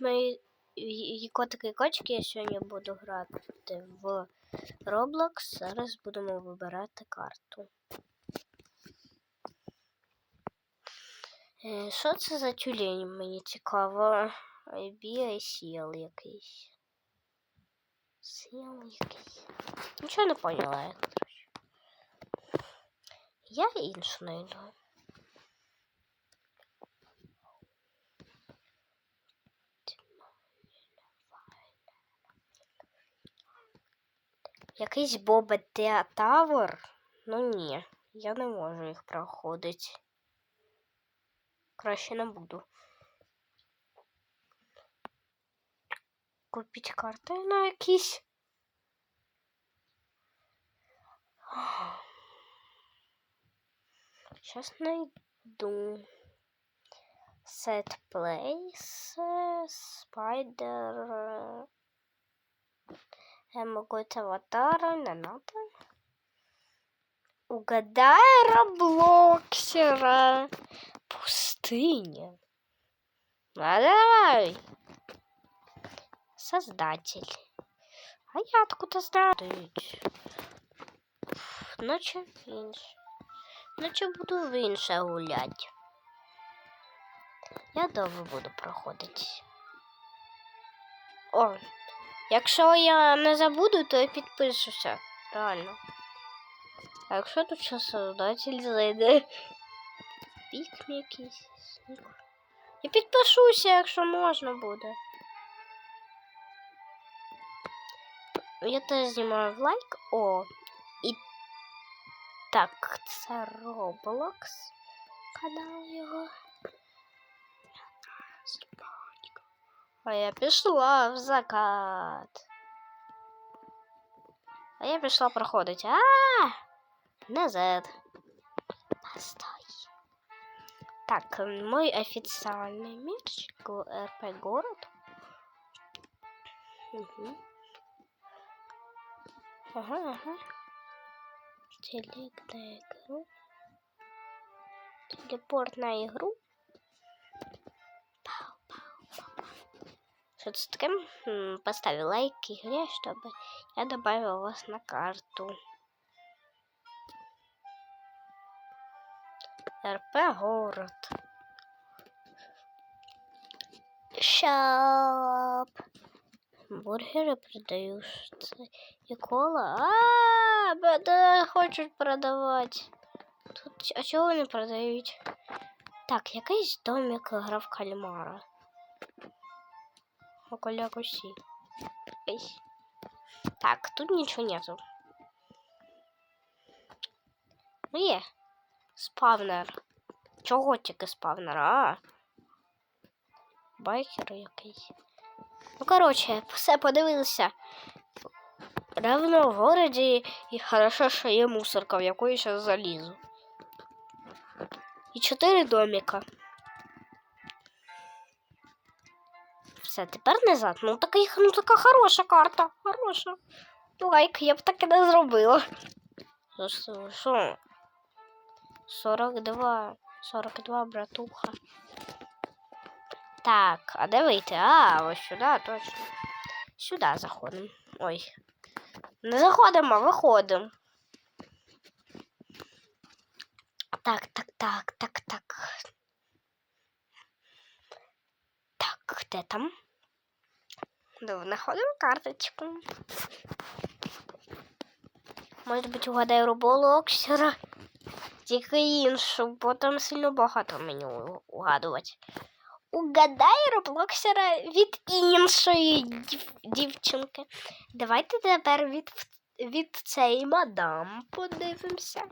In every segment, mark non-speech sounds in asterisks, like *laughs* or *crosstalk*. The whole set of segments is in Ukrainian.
Мої і котики і кочки я сьогодні буду грати в Roblox. Зараз будемо вибирати карту. Е, Що це за тюлень? Мені цікаво. IB сіл якийсь. Сіл якийсь. Нічого не поняла я, коротше. Я іншу знайду. Якийсь Боба Тавер? Ну ні, я не можу їх проходити. Краще не буду. Купіть карти на якісь. Сейчас найду. Set place, spider. Я могу это аватара, не надо. Угадай Роблоксера. Пустыня. Ну, давай. Создатель. А я откуда знаю? Ночі в інше. Ночі буду в інше гуляти. Я довго буду проходити. О, якщо я не забуду, то я підпишуся. Реально. А якщо тут ще создатель зайде? Пік якийсь. Я підпишуся, якщо можна буде. Я теж знімаю в лайк. О. І так, це Roblox. Канал його. А я пішла в закат. А я пішла проходить. А, назад. Постой. Так, мой официальный мерч РП город. Угу. Ага, ага. Телег на игру. Телепорт на игру. соцстрим, поставил лайк игре, чтобы я добавил вас на карту. РП город. Шоп. Бургеры продаются. И кола. А, -а, -а да, хочет продавать. Тут, а чего не продають? Так, я якийсь домик грав кальмара. Около усі. Ось. Так, тут нічого нету. Ну є. Спавнер. Чого тільки спавнер, а? Байкер якийсь. Ну, коротше, все подивилися. Равно в городі і хорошо, що є мусорка, в яку я зараз залізу. І чотири доміка. Все, тепер назад. Ну така, ну, така хороша карта. Хороша. Лайк, я б так і не зробила. Що? 42. 42, братуха. Так, а де вийти? А, ось сюди, точно. Сюди заходимо. Ой. Не заходимо, а виходимо. Так, так, так, так, так. Так, де там? Давай знаходимо карточку. Може бути, угадаю роболоксера. Тільки іншу, бо там сильно багато мені угадувати. Угадай роблоксера від іншої дів- дівчинки. Давайте тепер від, від цієї мадам подивимося.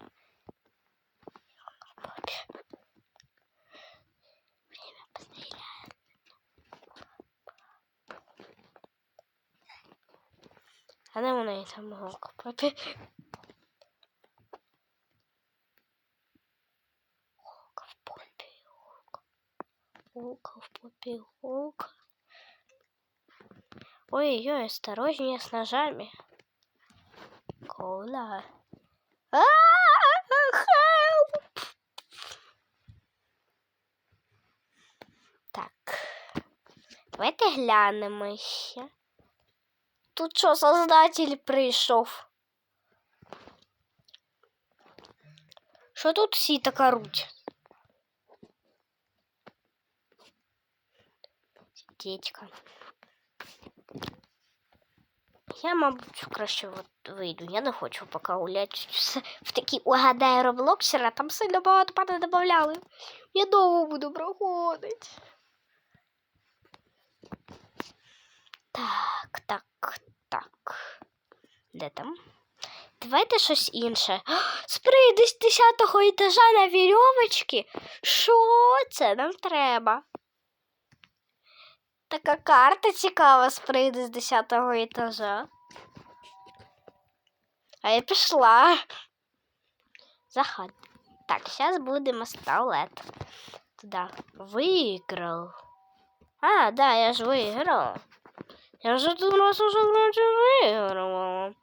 А де вона і там голка? Папі? Голка в попі, голка. Голка в попі, голка. Ой-ой, осторожнее с ножами. Кола. А, help! Так. Давайте глянемо ще. Тут що, создатель прийшов? Що тут всі така руть? Дідька. Я, мабуть, краще от вийду. Я не хочу поки гуляти *laughs* в- в такі угадай роблоксера, там сильно багато пане додавали. Я довго буду проходити. Так, так, Так. Де там? Давайте щось інше. Спрей десь 10-го етажа на вірьовочки. Що це нам треба? Така карта цікава сприйде з 10-го етажа. А я пішла. Заход. Так, зараз будемо ставлет. Туда. Выиграл. А, да, я ж выиграл. Я же тут раз уже вроде выиграла.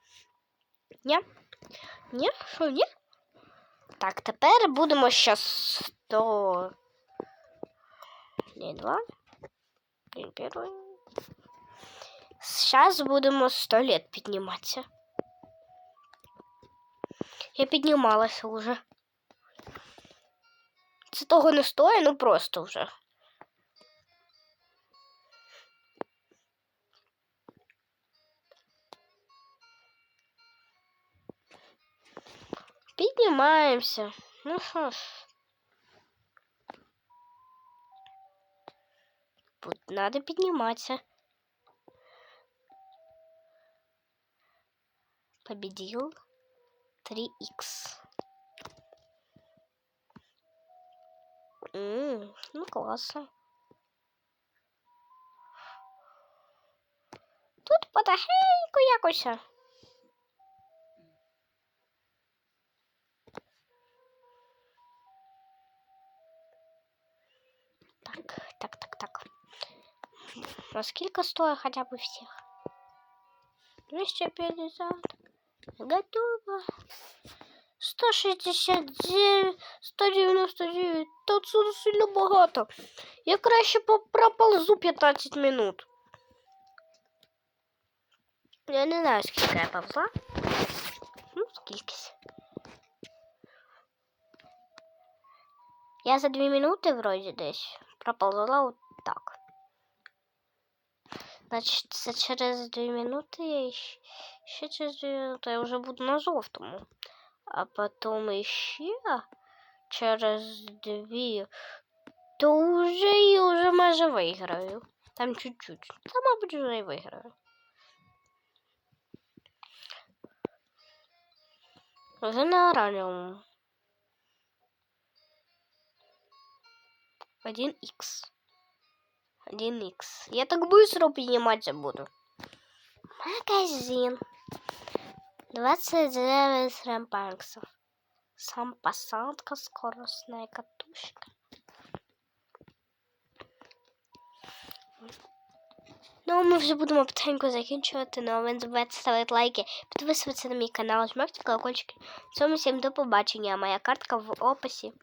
Ні? Ні? Що, ні? Так, тепер будемо щас 100... День два. День первый. Сейчас будемо 100 лет підніматися. Я піднімалася вже. Це того не стоїть, ну просто вже. Піднімаємося. Ну що ж. Тут надо підніматися. Победил 3х. М, ну класно. Тут потихеньку якось. Так, так, так, так. А сколько стоит хотя бы всех? 250. Готово. 169, 199. Та це сильно багато. Я краще по- проползу 15 минут. Я не знаю, скільки я повзла. Ну, скількись. Я за 2 минути вроді десь Проползла от так. Значить, це через 2 минути я ще, ще через 2 минути я вже буду на жовтому. А потім ще через 2, то вже і вже майже виграю. Там чуть-чуть. Та, мабуть, вже і виграю. Вже на оранжевому. 1х. 1х. Я так быстро подниматься буду. Магазин. 29 рембаксов. Сам посадка, скоростная катушка. Ну, ми вже будемо потихеньку закінчувати, ну а ви не забувайте ставити лайки, підписуватися на мій канал, жмакти колокольчики. Цьому всім до побачення. Моя картка в описі.